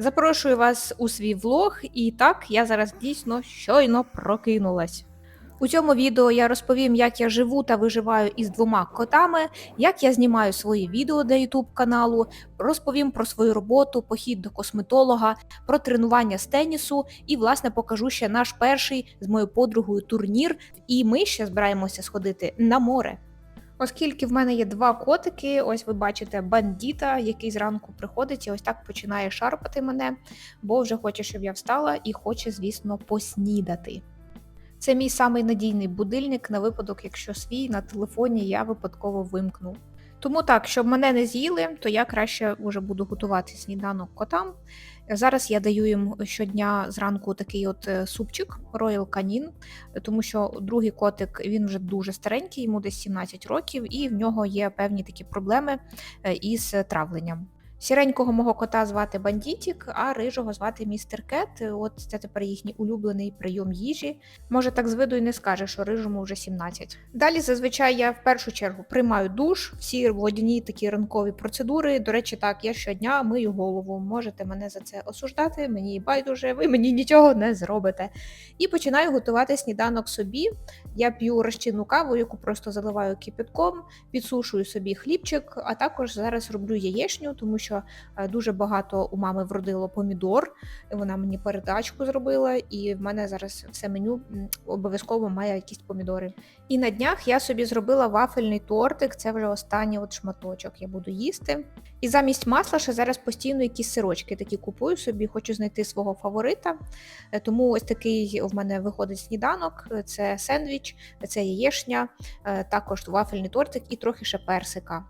Запрошую вас у свій влог, і так я зараз дійсно щойно прокинулась. У цьому відео я розповім, як я живу та виживаю із двома котами, як я знімаю свої відео для YouTube каналу, розповім про свою роботу, похід до косметолога, про тренування з тенісу і, власне, покажу ще наш перший з моєю подругою турнір. І ми ще збираємося сходити на море. Оскільки в мене є два котики, ось ви бачите бандіта, який зранку приходить і ось так починає шарпати мене, бо вже хоче, щоб я встала, і хоче, звісно, поснідати. Це мій самий надійний будильник на випадок, якщо свій на телефоні я випадково вимкну. Тому так, щоб мене не з'їли, то я краще вже буду готувати сніданок котам. Зараз я даю їм щодня зранку такий от е, супчик Royal Canin, тому що другий котик він вже дуже старенький, йому десь 17 років, і в нього є певні такі проблеми е, із травленням. Сіренького мого кота звати Бандітік, а рижого звати містер Кет. От це тепер їхній улюблений прийом їжі. Може, так з виду і не скаже, що рижому вже 17. Далі зазвичай я в першу чергу приймаю душ, всі водяні такі ранкові процедури. До речі, так, я щодня мию голову. Можете мене за це осуждати, мені байдуже, ви мені нічого не зробите. І починаю готувати сніданок собі. Я п'ю розчинну каву, яку просто заливаю кипятком, підсушую собі хлібчик, а також зараз роблю яєчню, тому що е, дуже багато у мами вродило помідор. Вона мені передачку зробила, і в мене зараз все меню обов'язково має якісь помідори. І на днях я собі зробила вафельний тортик. Це вже останній от шматочок. Я буду їсти. І замість масла ще зараз постійно якісь сирочки такі купую собі, хочу знайти свого фаворита. Е, Тому ось такий в мене виходить сніданок: це сендвіч, це яєшня, е, також вафельний тортик і трохи ще персика.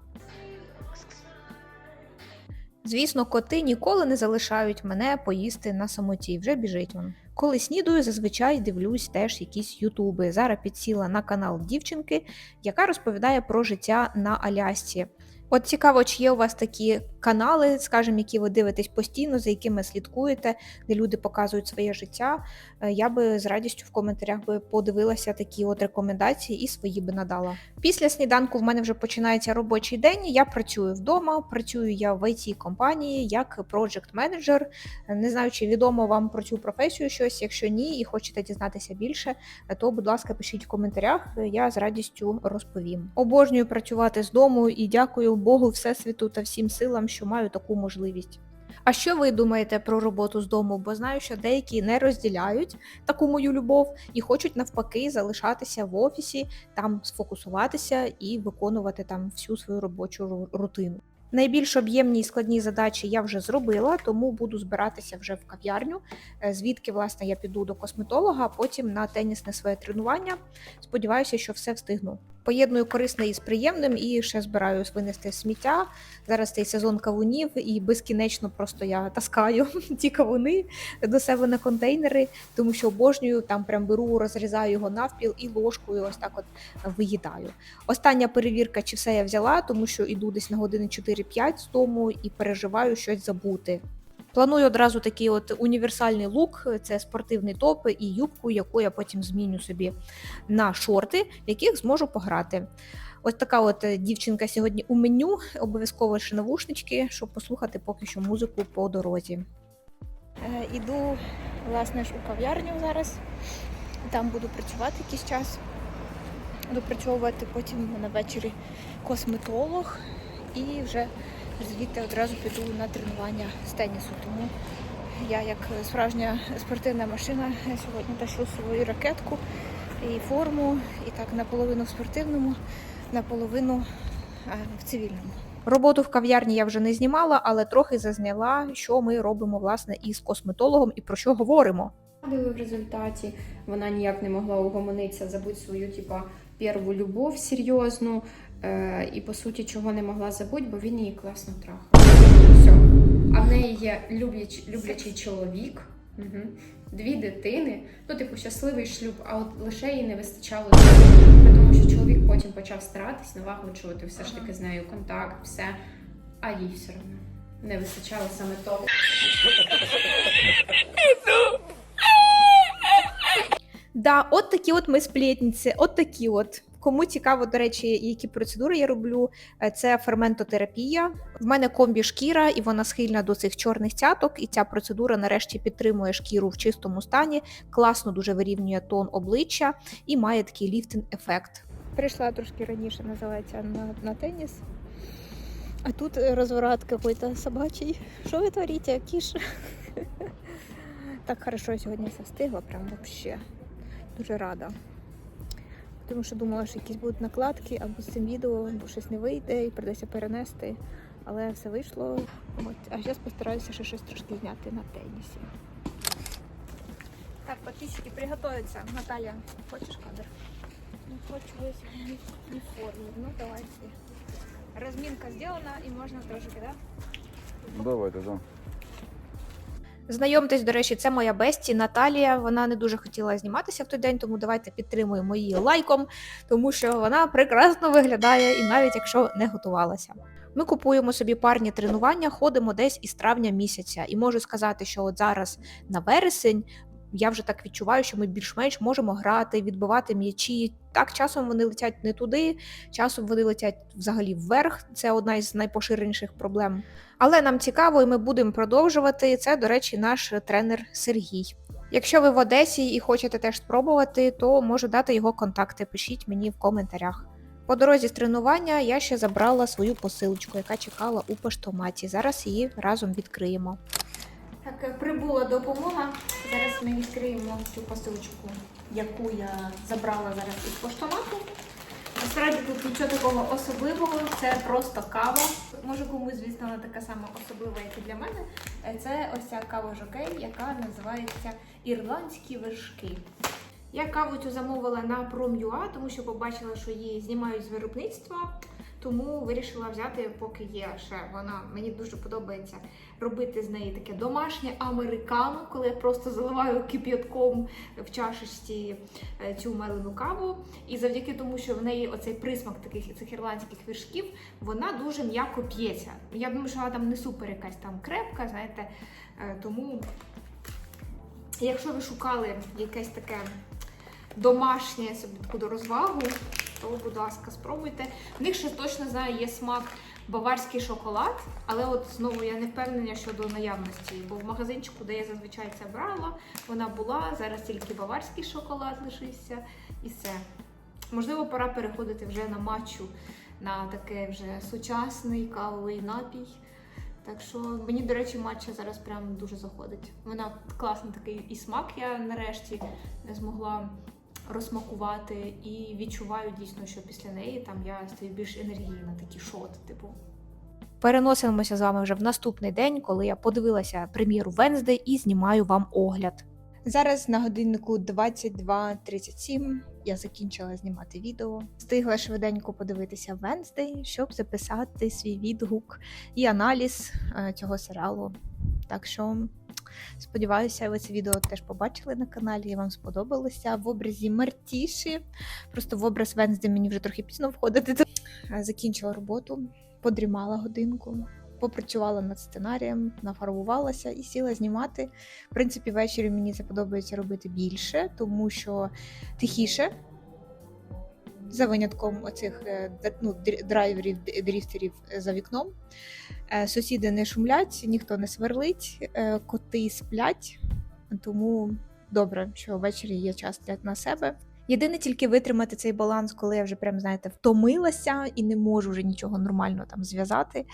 Звісно, коти ніколи не залишають мене поїсти на самоті, вже біжить він. Коли снідую, зазвичай дивлюсь теж якісь ютуби. Зараз підсіла на канал дівчинки, яка розповідає про життя на Алясці. От цікаво, чи є у вас такі канали, скажімо, які ви дивитесь постійно, за якими слідкуєте, де люди показують своє життя. Е, Я би з радістю в коментарях би подивилася такі от рекомендації і свої би надала. Після сніданку в мене вже починається робочий день. Я працюю вдома, працюю я в it компанії як project менеджер. Не знаю, чи відомо вам про цю професію щось. Якщо ні, і хочете дізнатися більше, то, будь ласка, пишіть в коментарях, я з радістю розповім. Обожнюю працювати з дому і дякую Богу, Всесвіту та всім силам, що маю таку можливість. А що ви думаєте про роботу з дому? Бо знаю, що деякі не розділяють таку мою любов і хочуть навпаки залишатися в офісі, там сфокусуватися і виконувати там всю свою робочу рутину. Найбільш об'ємні і складні задачі я вже зробила, тому буду збиратися вже в кав'ярню, е, звідки власне я піду до косметолога, а потім на тенісне своє тренування. Сподіваюся, що все встигну. Поєдную корисне із приємним і ще збираюсь винести сміття. Зараз цей сезон кавунів, і безкінечно просто я таскаю ті кавуни до себе на контейнери, тому що обожнюю там прям беру, розрізаю його навпіл і ложкою ось так от виїдаю. Остання перевірка, чи все я взяла, тому що іду десь на години 4-5 з дому і переживаю щось забути. Планую одразу такий от універсальний лук, це спортивний топ і юбку, яку я потім зміню собі на шорти, в яких зможу пограти. Ось така от е, дівчинка сьогодні у меню, обов'язково ще навушнички, щоб послухати поки що музику по дорозі. Е, іду, власне ж, у кав'ярню зараз. Там буду працювати якийсь час. Допрацьовувати потім на вечорі косметолог і вже звідти одразу піду на тренування з тенісу. Тому я, як справжня спортивна машина, сьогодні ташу свою ракетку і форму, і так наполовину в спортивному, наполовину е, в цивільному. Роботу в кав'ярні я вже не знімала, але трохи зазняла, що ми робимо власне із косметологом і про що говоримо. в результаті. Вона ніяк не могла угомонитися, забути свою, типа, перву любов серйозну. Е, і по суті, чого не могла забути, бо він її класно трахав. Все. А в неї є любляч, люблячий чоловік, угу. дві дитини, ну, типу, щасливий шлюб, а от лише їй не вистачало тому, що чоловік потім почав старатись, налагоджувати все ж таки з нею контакт, все, а їй все одно не вистачало саме того. Да, от такі от ми сплетниці, от такі от. Кому цікаво, до речі, які процедури я роблю, е, це ферментотерапія. В мене комбі шкіра, і вона схильна до цих чорних цяток. І ця процедура нарешті підтримує шкіру в чистому стані, класно дуже вирівнює тон обличчя і має такий ліфтинг ефект. Прийшла трошки раніше, називається на, на теніс. А тут розворот какой-то собачий. Що ви творите, кіш? Так хорошо сьогодні все встигла, прям вообще. Дуже рада. Тому що думала, що якісь будуть накладки або з цим відео, або щось не вийде і придеться перенести. Але все вийшло. От. А зараз постараюся ще щось трошки зняти на тенісі. Так, підписчики приготуються. Наталя, хочеш кадр? Не хочу весь не в формі. Ну давайте. Розмінка зроблена і можна трошки, так? Ну давайте, да. Знайомтесь, до речі, це моя бесті Наталія. Вона не дуже хотіла зніматися в той день, тому давайте підтримуємо її лайком, тому що вона прекрасно виглядає, і навіть якщо не готувалася. Ми купуємо собі парні тренування, ходимо десь із травня місяця, і можу сказати, що от зараз на вересень. Я вже так відчуваю, що ми більш-менш можемо грати, відбивати м'ячі. Так, часом вони летять не туди, часом вони летять взагалі вверх. Це одна із найпоширеніших проблем. Але нам цікаво, і ми будемо продовжувати. Це, до речі, наш тренер Сергій. Якщо ви в Одесі і хочете теж спробувати, то можу дати його контакти. Пишіть мені в коментарях. По дорозі з тренування я ще забрала свою посилочку, яка чекала у поштоматі. Зараз її разом відкриємо. Так, прибула допомога. Зараз ми відкриємо цю посилочку, яку я забрала зараз із поштомату. Насправді тут нічого такого особливого, це просто кава. Може комусь, звісно, вона така сама особлива, як і для мене. Е, Це ось ця кава жокей, яка називається Ірландські вершки. Я каву цю замовила на Prom.ua, тому що побачила, що її знімають з виробництва. Тому вирішила взяти, поки є ще. Вона мені дуже подобається робити з неї таке домашнє американо, коли я просто заливаю кип'ятком в чашечці е, цю мелену каву. І завдяки тому, що в неї оцей присмак таких цих ірландських вершків, вона дуже м'яко п'ється. Я думаю, що вона там не супер якась там крепка, знаєте. Е, Тому, якщо ви шукали якесь таке домашнє собі таку розвагу, то, будь ласка, спробуйте. В них ще точно знаю, є смак баварський шоколад, але от знову я не впевнена щодо наявності, бо в магазинчику, де я зазвичай це брала, вона була. Зараз тільки баварський шоколад лишився і все. Можливо, пора переходити вже на матчу, на таке вже сучасний кавовий напій. Так що мені, до речі, матча зараз прям дуже заходить. Вона класний такий і смак я нарешті змогла розсмакувати, і відчуваю дійсно, що після неї там я стаю більш енергійна, такі шот, типу. Переносимося з вами вже в наступний день, коли я подивилася прем'єру Венздей і знімаю вам огляд. Зараз на годиннику 22.37 я закінчила знімати відео. Встигла швиденько подивитися Венздей, щоб записати свій відгук і аналіз е, цього серіалу. Так що сподіваюся, ви це відео теж побачили на каналі. і Вам сподобалося в образі Мартіші. Просто в образ Венздей мені вже трохи пізно входити. Е, Закінчила роботу, подрімала годинку. Попрацювала над сценарієм, нафарбувалася і сіла знімати. В принципі, ввечері мені це подобається робити більше, тому що тихіше, за винятком оцих е, ну, драйверів, дріфтерів е, за вікном. Е, Сусіди не шумлять, ніхто не сверлить, коти сплять, тому добре, що ввечері є час для на себе. Єдине тільки витримати цей баланс, коли я вже прям знаєте втомилася і не можу вже нічого нормально там зв'язати,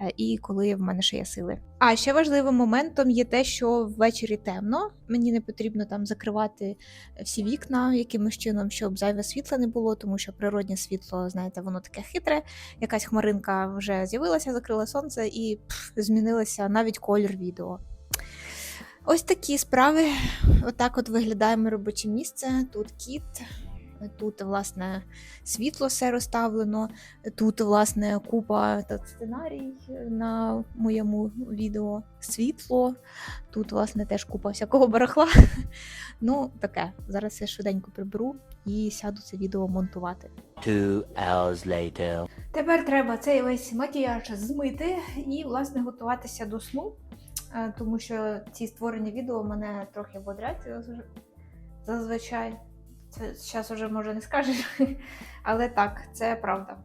е, і коли в мене ще є сили. А ще важливим моментом є те, що ввечері темно. Мені не потрібно там закривати всі вікна якимось чином, щоб зайве світла не було, тому що природнє світло, знаєте, воно таке хитре. Якась хмаринка вже з'явилася, закрила сонце і пф, змінилося навіть колір відео. Ось такі справи. Отак от виглядає моє робоче місце. Тут кіт, тут, власне, світло все розставлено, тут, власне, купа та сценарій на моєму відео, світло, тут, власне, теж купа всякого барахла. Ну, таке. Зараз я швиденько приберу і сяду це відео монтувати. Two hours later. Тепер треба цей весь макіяж змити і, власне, готуватися до сну, тому що ці створені відео мене трохи бодрять зазвичай. Це зараз вже може не скажеш, але так, це правда.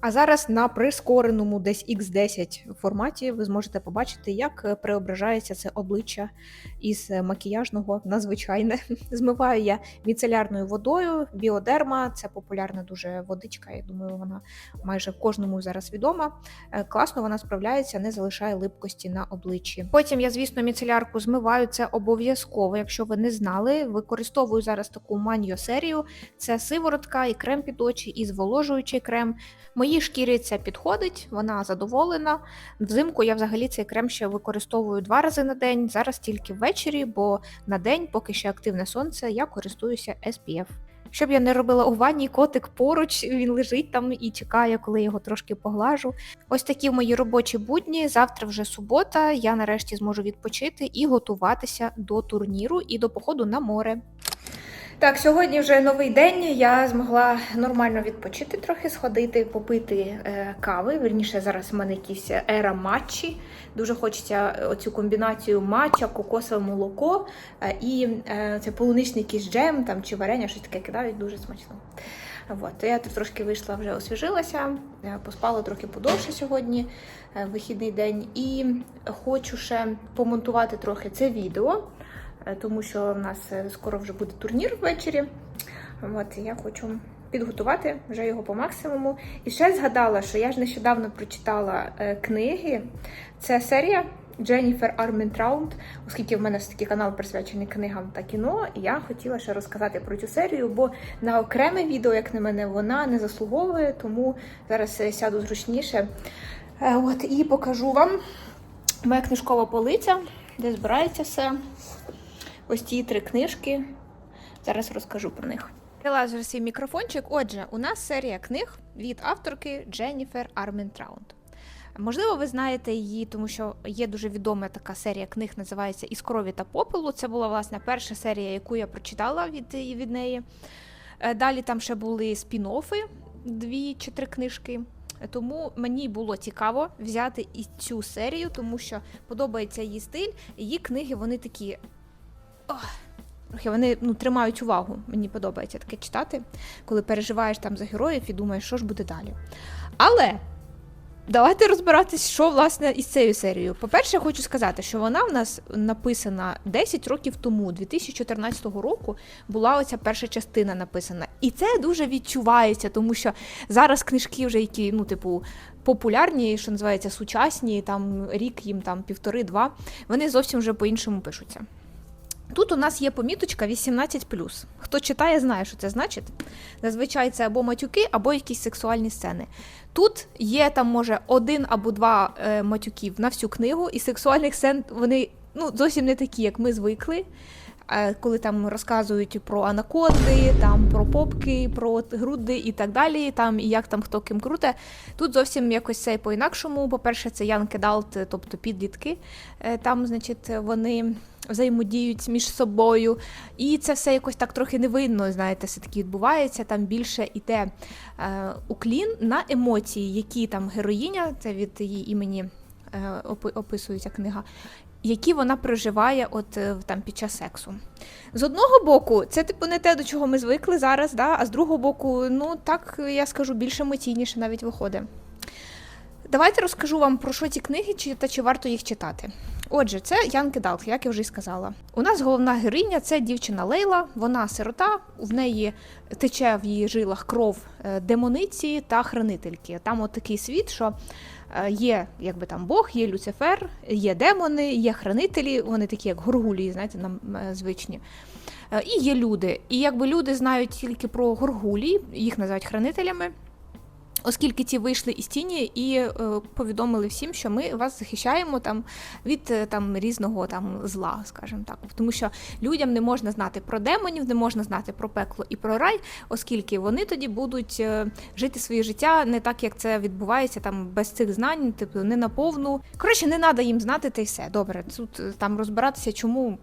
А зараз на прискореному десь X10 форматі ви зможете побачити, як е, преображається це обличчя із е, макіяжного на звичайне. Змиваю я міцелярною водою. Біодерма це популярна дуже водичка. Я думаю, вона майже кожному зараз відома. Е, Класно вона справляється, не залишає липкості на обличчі. Потім я, звісно, міцелярку змиваю. Це обов'язково. Якщо ви не знали, використовую зараз таку маньо серію. Це сиворотка і крем під очі, і зволожуючий крем. Моїй шкірі це підходить, вона задоволена. Взимку я взагалі цей крем ще використовую два рази на день. Зараз тільки ввечері, бо на день, поки ще активне сонце, я користуюся SPF. Щоб я не робила у ванні, котик поруч, він лежить там і чекає, коли я його трошки поглажу. Ось такі мої робочі будні. Завтра вже субота. Я нарешті зможу відпочити і готуватися до турніру і до походу на море. Так, сьогодні вже новий день. Я змогла нормально відпочити, трохи сходити, попити е, кави. Вірніше, зараз в мене якісь ера матчі. Дуже хочеться оцю комбінацію матча, кокосове молоко е, і е, це полуничний якийсь джем там, чи варення, щось таке кидають, дуже смачно. От, я тут трошки вийшла, вже освіжилася, е, поспала трохи подовше сьогодні, е, вихідний день, і хочу ще помонтувати трохи це відео, е, тому що в нас е, скоро вже буде турнір ввечері. От, я хочу підготувати вже його по максимуму. І ще згадала, що я ж нещодавно прочитала е, книги. Це серія Дженніфер Арментраут, оскільки в мене все таки канал присвячений книгам та кіно. Я хотіла ще розказати про цю серію, бо на окреме відео, як на мене, вона не заслуговує, тому зараз е, сяду зручніше. Е, От і покажу вам моя книжкова полиця, де збирається все. Ось ті три книжки. Зараз розкажу про них. Прилажу свій мікрофончик. Отже, у нас серія книг від авторки Дженніфер Арментраунт. Можливо, ви знаєте її, тому що є дуже відома така серія книг, називається Із крові та попелу. Це була власне перша серія, яку я прочитала від, від неї. Е, Далі там ще були спін-оффи, дві чи три книжки. Тому мені було цікаво взяти і цю серію, тому що подобається її стиль. Її книги вони такі. Ох, трохи вони ну, тримають увагу. Мені подобається таке читати, коли переживаєш там за героїв і думаєш, що ж буде далі. Але давайте розбиратись, що власне із цією серією. По-перше, я хочу сказати, що вона в нас написана 10 років тому, 2014 року, була оця перша частина написана. І це дуже відчувається, тому що зараз книжки вже які, ну, типу. Популярні, що називається сучасні, там рік їм там півтори-два, вони зовсім вже по-іншому пишуться. Тут у нас є поміточка 18. Хто читає, знає, що це значить. Зазвичай це або матюки, або якісь сексуальні сцени. Тут є там, може, один або два е, матюків на всю книгу, і сексуальних сцен вони ну, зовсім не такі, як ми звикли. Е, Коли там розказують про анаконди, там про попки, про груди і так далі, там і як там хто ким круте. Тут зовсім якось це по-інакшому. По-перше, це Ян Кедалт, тобто підлітки. Е, Там, значить, вони взаємодіють між собою. І це все якось так трохи невинно, знаєте, все таки відбувається. Там більше іде е, уклін на емоції, які там героїня, це від її імені е, описується книга. Які вона проживає от е, там під час сексу. З одного боку, це типу не те, до чого ми звикли зараз, да? а з другого боку, ну так я скажу, більш емоційніше навіть виходить. Давайте розкажу вам про що ці книги чи, та чи варто їх читати. Отже, це Ян Кедалт, як я вже й сказала. У нас головна героїня це дівчина Лейла, вона сирота, в неї тече в її жилах кров е, демониці та хранительки. Там от такий світ, що е, є якби там Бог, є Люцифер, є демони, є хранителі, вони такі, як горгулії, знаєте, нам е, звичні. І є люди. І якби люди знають тільки про горгулі, їх називають хранителями. Оскільки ті вийшли із тіні і е, повідомили всім, що ми вас захищаємо там від е, там різного там зла, скажімо так, тому що людям не можна знати про демонів, не можна знати про пекло і про рай, оскільки вони тоді будуть е, жити своє життя не так, як це відбувається там без цих знань, типу не наповну. Коротше, не треба їм знати та й все. Добре, тут там розбиратися, чому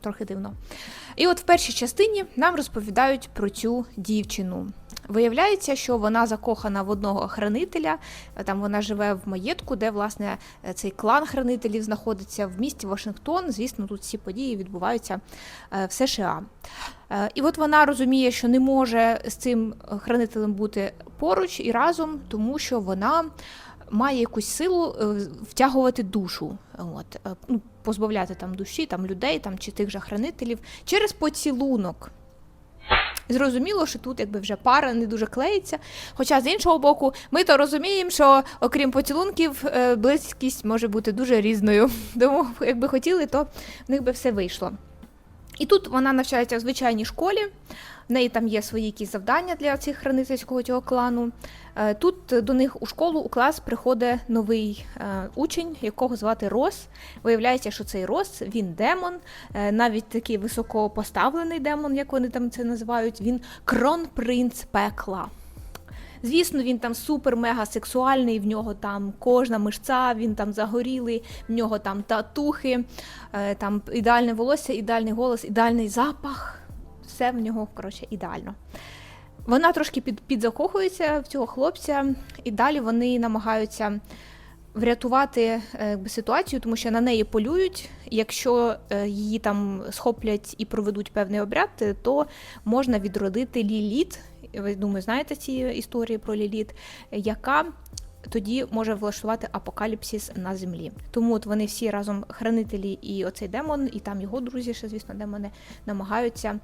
трохи дивно. І от в першій частині нам розповідають про цю дівчину. Виявляється, що вона закохана в одного хранителя. Там вона живе в маєтку, де власне цей клан хранителів знаходиться в місті Вашингтон. Звісно, тут всі події відбуваються е, в США. Е, І от вона розуміє, що не може з цим хранителем бути поруч і разом, тому що вона має якусь силу е, втягувати душу, от, ну, позбавляти там душі, там людей там, чи тих же хранителів через поцілунок. Зрозуміло, що тут якби вже пара не дуже клеїться. Хоча з іншого боку, ми то розуміємо, що окрім поцілунків, е, близькість може бути дуже різною. Тому, якби хотіли, то в них би все вийшло. І тут вона навчається в звичайній школі. В неї там є свої якісь завдання для цих хранительського цього клану. Е, Тут до них у школу, у клас приходить новий е, учень, якого звати Рос. Виявляється, що цей Рос він демон, е, навіть такий високопоставлений демон, як вони там це називають. Він кронпринц пекла. Звісно, він там супер-мега сексуальний, в нього там кожна мишця, він там загорілий, в нього там татухи, е, там ідеальне волосся, ідеальний голос, ідеальний запах. Все в нього, коротше, ідеально. Вона трошки під, підзакохується в цього хлопця, і далі вони намагаються врятувати е, якби, ситуацію, тому що на неї полюють. Якщо е, її там схоплять і проведуть певний обряд, то можна відродити Ліліт. Ви думаю, знаєте ці історії про Ліліт, яка тоді може влаштувати апокаліпсис на землі. Тому от вони всі разом хранителі і оцей демон, і там його друзі, ще звісно, демони намагаються.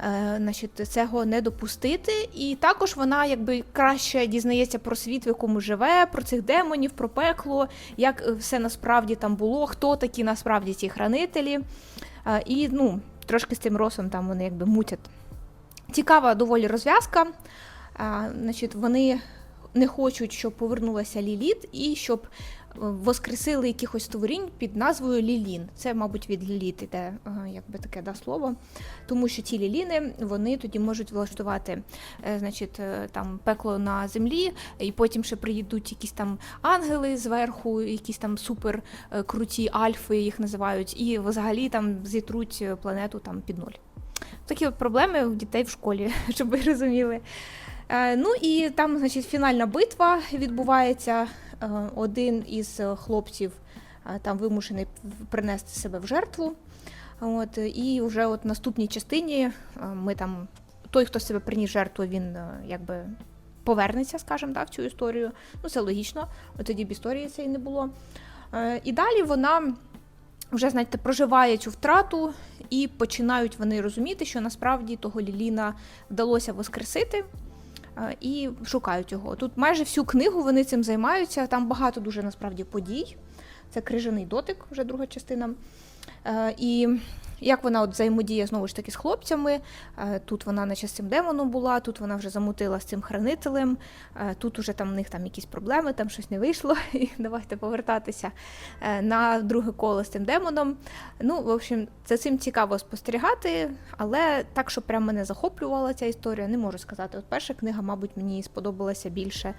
е, Значить, цього не допустити, і також вона якби краще дізнається про світ, в якому живе, про цих демонів, про пекло, як все насправді там було, хто такі насправді ці хранителі. Е, І ну, трошки з цим росом там вони якби мутять. Цікава доволі розв'язка. Значить, вони не хочуть, щоб повернулася Ліліт, і щоб е, воскресили якихось створінь під назвою Лілін. Це, мабуть, від Ліліт іде е, якби таке да, слово. Тому що ці ліліни вони тоді можуть влаштувати е, значить, там пекло на землі, і потім ще приїдуть якісь там ангели зверху, якісь там супер круті альфи їх називають, і взагалі там зітруть планету там під ноль. Такі от проблеми у дітей в школі, щоб ви розуміли. Е, Ну і там, значить, фінальна битва відбувається. Е, Один із хлопців е, там вимушений принести себе в жертву. От, і вже от в наступній частині ми там той, хто себе приніс жертву, він якби повернеться, скажімо так, в цю історію. Ну, це логічно, тоді б історії цієї не було. І далі вона вже, знаєте, проживає цю втрату, і починають вони розуміти, що насправді того Ліліна вдалося воскресити. е, І шукають його. Тут майже всю книгу вони цим займаються. Там багато дуже насправді подій. Це крижаний дотик, вже друга частина. Е, І як вона от взаємодіє знову ж таки з хлопцями. Е, Тут вона наче з цим демоном була, тут вона вже замутила з цим хранителем, е, тут уже там в них там якісь проблеми, там щось не вийшло. І давайте повертатися на друге коло з цим демоном. Ну, в общем, за цим цікаво спостерігати, але так, що прям мене захоплювала ця історія, не можу сказати. От перша книга, мабуть, мені сподобалася більше,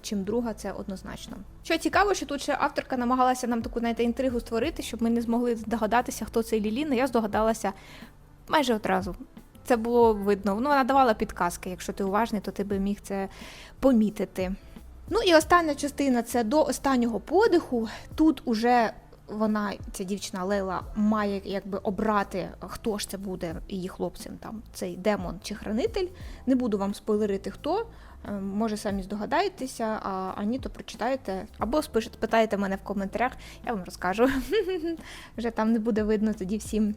чим друга, це однозначно. Що цікаво, що тут ще авторка намагалася нам таку знаєте, інтригу створити, щоб ми не змогли здогадатися, хто цей Лілін. Я здогадалася майже одразу. Це було видно. Ну, вона давала підказки. Якщо ти уважний, то ти би міг це помітити. Ну і остання частина це до останнього подиху. Тут уже вона, ця дівчина Лейла, має якби обрати, хто ж це буде її хлопцем, там цей демон чи хранитель. Не буду вам спойлерити, хто. Е, Може, самі здогадаєтеся, а, а то прочитаєте або спишете, питаєте мене в коментарях, я вам розкажу. Вже там не буде видно тоді всім.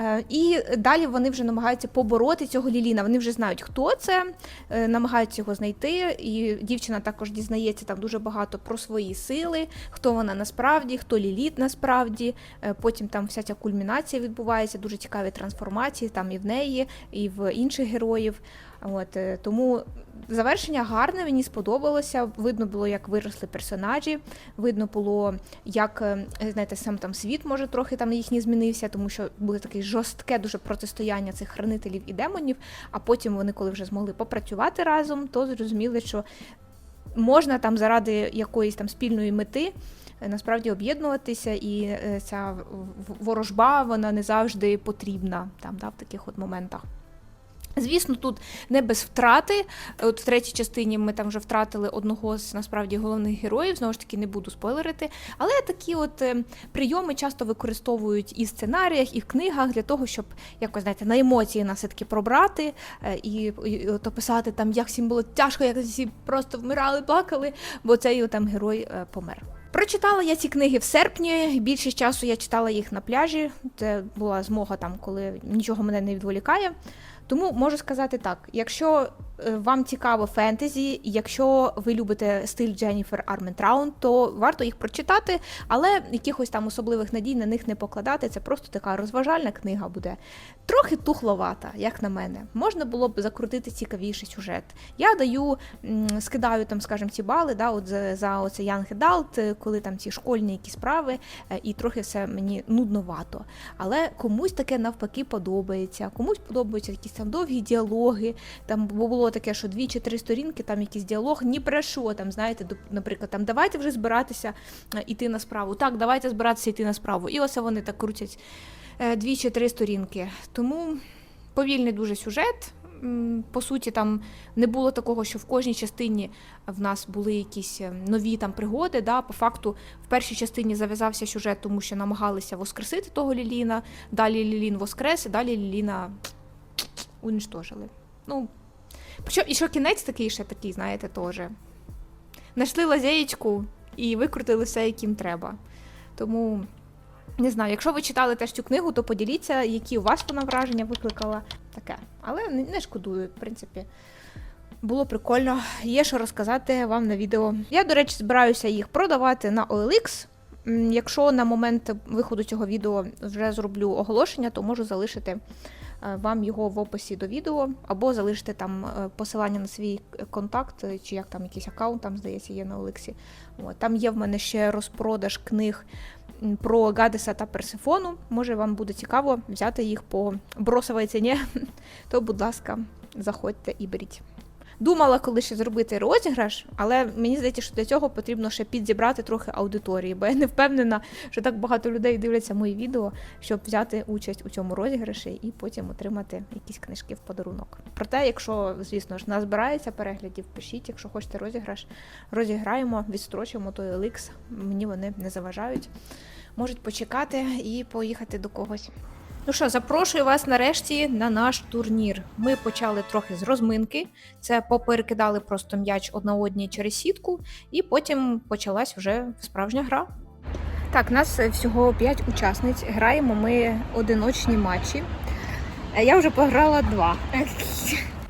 Е, І далі вони вже намагаються побороти цього Ліліна. Вони вже знають, хто це, е, намагаються його знайти. І дівчина також дізнається там дуже багато про свої сили, хто вона насправді, хто Ліліт насправді. Е, Потім там вся ця кульмінація відбувається, дуже цікаві трансформації там і в неї, і в інших героїв. От е, тому завершення гарне, мені сподобалося. Видно було, як виросли персонажі. Видно було, як е, знаєте, сам там світ може трохи там їхній змінився, тому що було таке жорстке дуже протистояння цих хранителів і демонів. А потім вони, коли вже змогли попрацювати разом, то зрозуміли, що можна там заради якоїсь там спільної мети. е, Насправді об'єднуватися, і ця ворожба вона не завжди потрібна там, да, в таких от моментах. Звісно, тут не без втрати. От в третій частині ми там вже втратили одного з насправді головних героїв. Знову ж таки, не буду спойлерити. Але такі от е, прийоми часто використовують і в сценаріях, і в книгах для того, щоб якось знаєте, на емоції нас все-таки пробрати е, і, і от описати там, як всім було тяжко, як всі просто вмирали, плакали, бо цей там герой е, помер. Прочитала я ці книги в серпні. Більшість часу я читала їх на пляжі. Це була змога там, коли нічого мене не відволікає. Тому можу сказати так: якщо вам цікаво фентезі, якщо ви любите стиль Дженніфер Арментраун, то варто їх прочитати, але якихось там особливих надій на них не покладати. Це просто така розважальна книга буде. Трохи тухловата, як на мене. Можна було б закрутити цікавіший сюжет. Я даю, скидаю там, скажімо, ці бали, да, от за, за оце Young Adult, е, коли там ці школьні якісь справи, е, і трохи все мені нудновато. Але комусь таке навпаки подобається, комусь подобаються якісь там довгі діалоги. Там було таке, що дві чи три сторінки, там якийсь діалог, ні про що. Там знаєте, наприклад, там давайте вже збиратися е, іти на справу. Так, давайте збиратися йти на справу. І ось вони так крутять е, дві чи три сторінки. Тому повільний дуже сюжет. По суті, там не було такого, що в кожній частині в нас були якісь е, нові там пригоди. Да? По факту, в першій частині зав'язався сюжет, тому що намагалися воскресити того Ліліна. Далі Лілін воскрес, і далі Ліліна уничтожили. Ну, причому і що кінець такий ще такий, знаєте, теж. Знайшли лазеєчку і викрутили все, яким треба. Тому не знаю, якщо ви читали теж цю книгу, то поділіться, які у вас вона враження викликала. Таке. Але не, шкодую, в принципі. Було прикольно. Є що розказати вам на відео. Я, до речі, збираюся їх продавати на OLX. Якщо на момент виходу цього відео вже зроблю оголошення, то можу залишити вам його в описі до відео, або залиште там е, посилання на свій контакт, е, чи як там якийсь аккаунт, там здається, є на Олексі. От, там є в мене ще розпродаж книг про Гадеса та Персифону. Може, вам буде цікаво взяти їх по бросовій ціні, то, будь ласка, заходьте і беріть. Думала, коли ще зробити розіграш, але мені здається, що для цього потрібно ще підзібрати трохи аудиторії, бо я не впевнена, що так багато людей дивляться мої відео, щоб взяти участь у цьому розіграші і потім отримати якісь книжки в подарунок. Проте, якщо, звісно ж, назбирається переглядів, пишіть, якщо хочете розіграш, розіграємо, відстрочимо той еликс. Мені вони не заважають. Можуть почекати і поїхати до когось. Ну що, запрошую вас нарешті на наш турнір. Ми почали трохи з розминки. Це поперекидали просто м'яч одна одній через сітку, і потім почалась вже справжня гра. Так, нас всього 5 учасниць. Граємо ми одиночні матчі. Е, Я вже пограла два.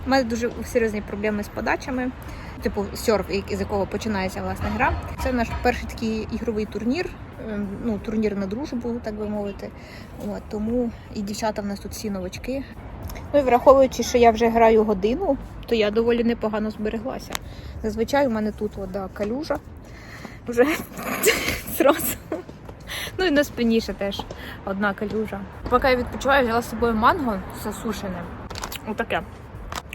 У мене дуже серйозні проблеми з подачами. Типу серф, з якого починається власне гра. Це наш перший такий ігровий турнір. Ем, Ну, турнір на дружбу, так би мовити. От, тому і дівчата в нас тут всі новачки. Ну і враховуючи, що я вже граю годину, то я доволі непогано збереглася. Зазвичай у мене тут вода калюжа. Вже зразу. Ну і на спині ще теж одна калюжа. Поки я відпочиваю, взяла з собою манго засушене. Отаке.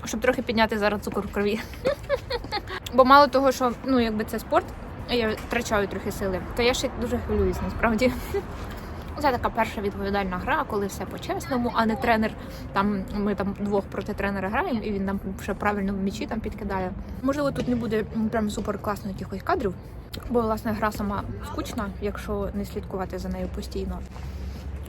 Щоб трохи підняти зараз цукор в крові. Бо мало того, що ну, якби це спорт, я втрачаю трохи сили, то я ще дуже хвилююсь насправді. Це така перша відповідальна гра, коли все по-чесному, а не тренер. Там ми там двох проти тренера граємо, і він нам ще правильно в м'ячі там підкидає. Можливо, тут не буде прям супер класно якихось кадрів, бо власне гра сама скучна, якщо не слідкувати за нею постійно.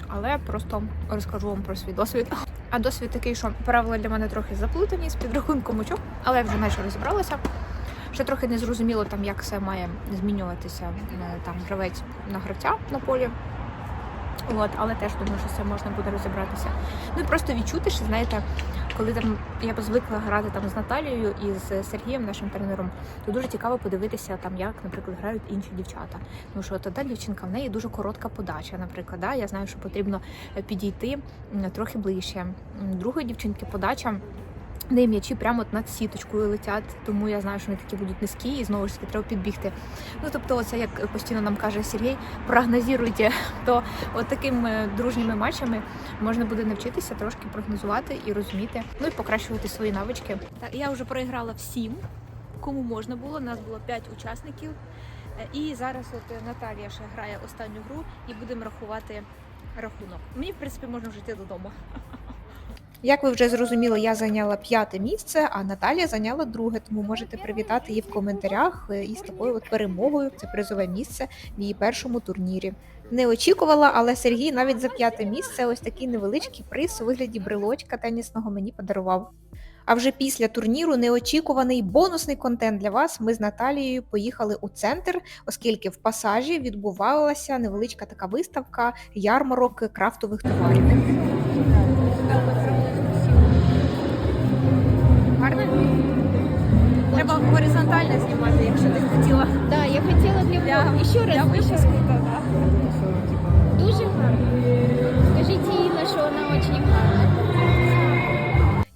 Але просто розкажу вам про свій досвід. А досвід такий, що правила для мене трохи заплутані з підрахунком очок, але я вже майже розібралася. Ще трохи не зрозуміло, там як все має змінюватися е, там гравець на гравця на полі. От, але теж думаю, що це можна буде розібратися. Ну і просто відчути, що знаєте, коли там я звикла грати там з Наталією і з Сергієм, нашим тренером, то дуже цікаво подивитися, там як, наприклад, грають інші дівчата. Тому що от дівчинка в неї дуже коротка подача, наприклад. Да? Я знаю, що потрібно е, підійти трохи ближче. Другої дівчинки подача. Неї м'ячі прямо над сіточкою летять, тому я знаю, що вони такі будуть низькі, і знову ж таки треба підбігти. Ну тобто, це як постійно нам каже Сергій, прогнозуйте, то от такими дружніми матчами можна буде навчитися трошки прогнозувати і розуміти, ну і покращувати свої навички. Так, я вже проіграла всім, кому можна було. Нас було 5 учасників. Е, І зараз от Наталія ще грає останню гру і будемо рахувати рахунок. Мені, в принципі, можна вже йти додому. Як ви вже зрозуміли, я зайняла п'яте місце, а Наталія зайняла друге, тому можете привітати її в коментарях е, із такою от перемогою. Це призове місце в її першому турнірі. Не очікувала, але Сергій навіть за п'яте місце ось такий невеличкий приз у вигляді брелочка тенісного мені подарував. А вже після турніру неочікуваний бонусний контент для вас. Ми з Наталією поїхали у центр, оскільки в пасажі відбувалася невеличка така виставка ярмарок крафтових товарів. Горизонтально знімати, якщо ти хотіла. Да, я хотела для Для- Еще раз, для раз. Дуже гарно. Скажіть Інна, що вона дуже гарна.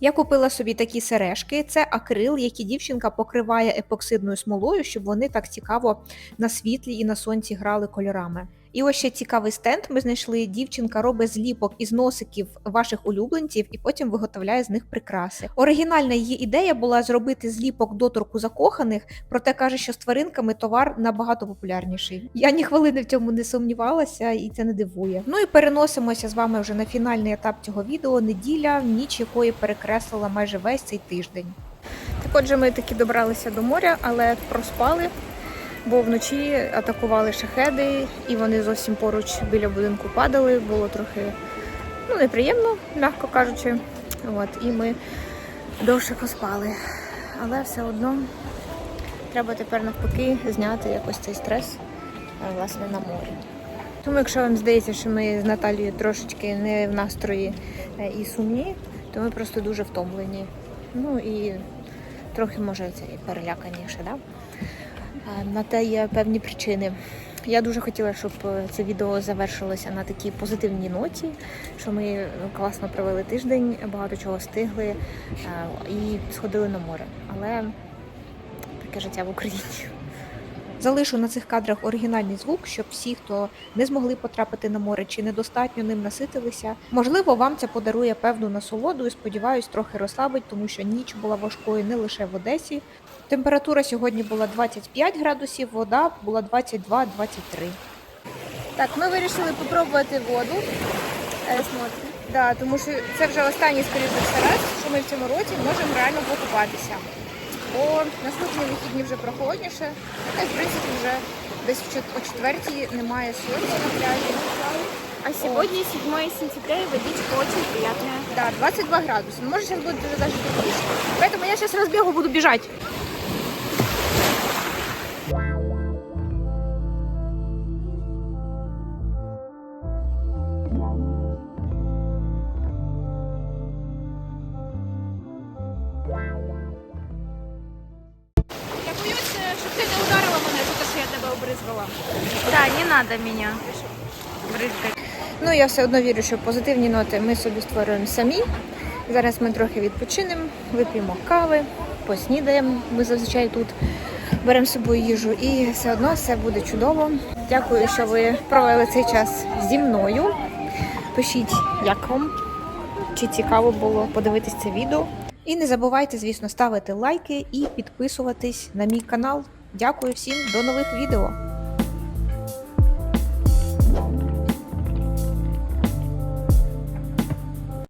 Я купила собі такі сережки. Це акрил, які дівчинка покриває епоксидною смолою, щоб вони так цікаво на світлі і на сонці грали кольорами. І ось ще цікавий стенд. Ми знайшли. Дівчинка робить зліпок із носиків ваших улюбленців і потім виготовляє з них прикраси. Оригінальна її ідея була зробити зліпок доторку закоханих, проте каже, що з тваринками товар набагато популярніший. Я ні хвилини в цьому не сумнівалася, і це не дивує. Ну і переносимося з вами вже на фінальний етап цього відео. Неділя, ніч якої перекреслила майже весь цей тиждень. Так отже, ми таки добралися до моря, але проспали, бо вночі атакували шахеди, і вони зовсім поруч біля будинку падали. Було трохи ну, неприємно, м'яко кажучи. От, і ми довше поспали. Але все одно треба тепер навпаки зняти якось цей стрес е, власне на морі. Тому, якщо вам здається, що ми з Наталією трошечки не в настрої е, і сумні, то ми просто дуже втомлені. Ну і трохи може це і переляканіше, да? На те є певні причини. Я дуже хотіла, щоб е, це відео завершилося на такій позитивній ноті, що ми класно провели тиждень, багато чого встигли е, і сходили на море. Але таке життя в Україні. Залишу на цих кадрах оригінальний звук, щоб всі, хто не змогли потрапити на море чи недостатньо ним наситилися, можливо, вам це подарує певну насолоду і сподіваюсь, трохи розслабить, тому що ніч була важкою не лише в Одесі. Температура сьогодні була 25 градусів, вода була 22-23. Так, ми вирішили попробувати воду. Е, Да, тому що це вже останній, скоріше за раз, що ми в цьому році можемо реально покупатися. Бо наступні вихідні вже прохолодніше, та й в принципі вже десь о четвертій немає сонця на пляжі. А сегодня 7 сентября и водичка очень приятная. Да, 22 градуса. Может, сейчас будет даже теплее. Поэтому я сейчас разбегу, буду бежать. Надо меня брызгать. Ну, я все одно вірю, що позитивні ноти ми собі створюємо самі. Зараз ми трохи відпочинемо, вип'ємо кави, поснідаємо. Ми зазвичай тут беремо з собою їжу і все одно все буде чудово. Дякую, що ви провели цей час зі мною. Пишіть, як вам, чи цікаво було подивитись це відео. І не забувайте, звісно, ставити лайки і підписуватись на мій канал. Дякую всім, до нових відео!